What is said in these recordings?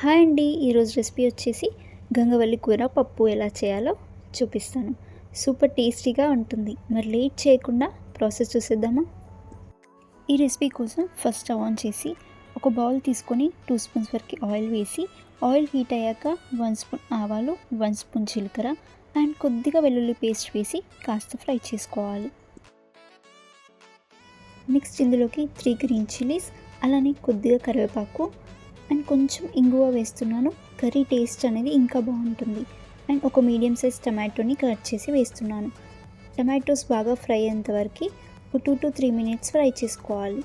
Hi అండి ఈరోజు recipe వచ్చేసి గంగవల్లి కూర పప్పు ఎలా చేయాలో చూపిస్తాను. సూపర్ టేస్టీగా ఉంటుంది. మరి లేట్ చేయకుండా ప్రాసెస్ చూసేద్దామా? ఈ రెసిపీ కోసం ఫస్ట్ స్టవ్ ఆన్ చేసి ఒక బౌల్ తీసుకొని టూ స్పూన్స్ వరకు ఆయిల్ వేసి ఆయిల్ హీట్ అయ్యాక వన్ స్పూన్ ఆవాలు వన్ స్పూన్ జీలకర్ర అండ్ కొద్దిగా వెల్లుల్లి పేస్ట్ వేసి కాస్త ఫ్రై చేసుకోవాలి. నెక్స్ట్ ఇందులోకి త్రీ గ్రీన్ చిల్లీస్ అలానే కొద్దిగా కరివేపాకు అండ్ కొంచెం ఇంగువ వేస్తున్నాను. కర్రీ టేస్ట్ అనేది ఇంకా బాగుంటుంది. అండ్ ఒక మీడియం సైజ్ టమాటోని కట్ చేసి వేస్తున్నాను. టమాటోస్ బాగా ఫ్రై అయ్యేంతవరకు ఒక two to three minutes fry చేసుకోవాలి.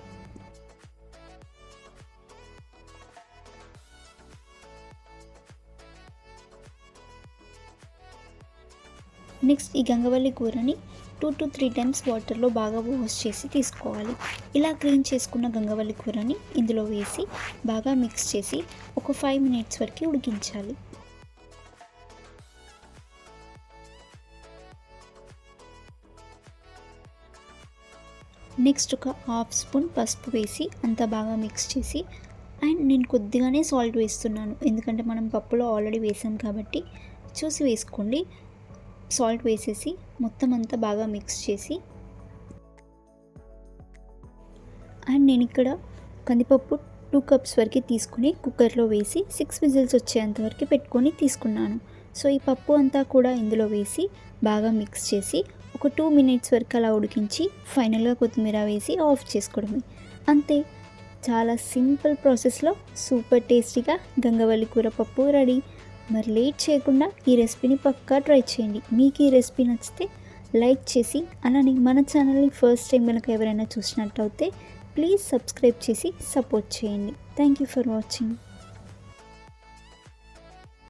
నెక్స్ట్ ఈ గంగవల్లి కూరని టూ టు త్రీ టైమ్స్ వాటర్లో బాగా వాష్ చేసి తీసుకోవాలి. ఇలా క్లీన్ చేసుకున్న గంగవల్లి కూరని ఇందులో వేసి బాగా మిక్స్ చేసి ఒక ఫైవ్ మినిట్స్ వరకు ఉడికించాలి. నెక్స్ట్ ఒక హాఫ్ స్పూన్ పసుపు వేసి అంతా బాగా మిక్స్ చేసి అండ్ నేను కొద్దిగానే సాల్ట్ వేస్తున్నాను. ఎందుకంటే మనం పప్పులో ఆల్రెడీ వేసాం కాబట్టి చూసి వేసుకోండి. సాల్ట్ వేసేసి మొత్తం అంతా బాగా మిక్స్ చేసి అండ్ నేను ఇక్కడ కందిపప్పు టూ కప్స్ వరకు తీసుకుని కుక్కర్లో వేసి సిక్స్ విజిల్స్ వచ్చేంత వరకు పెట్టుకొని తీసుకున్నాను. సో ఈ పప్పు అంతా కూడా ఇందులో వేసి బాగా మిక్స్ చేసి ఒక టూ మినిట్స్ వరకు అలా ఉడికించి ఫైనల్గా కొత్తిమీర వేసి ఆఫ్ చేసుకోవడమే. అంతే. చాలా సింపుల్ ప్రాసెస్లో సూపర్ టేస్టీగా గంగవల్లి కూర పప్పు రెడీ. మరి లేట్ చేయకుండా ఈ రెసిపీని పక్కా ట్రై చేయండి. మీకు ఈ రెసిపీ నచ్చితే లైక్ చేసి అలానే మన ఛానల్ని ఫస్ట్ టైం కనుక ఎవరైనా చూసినట్టయితే ప్లీజ్ సబ్స్క్రైబ్ చేసి సపోర్ట్ చేయండి. Thank you for watching.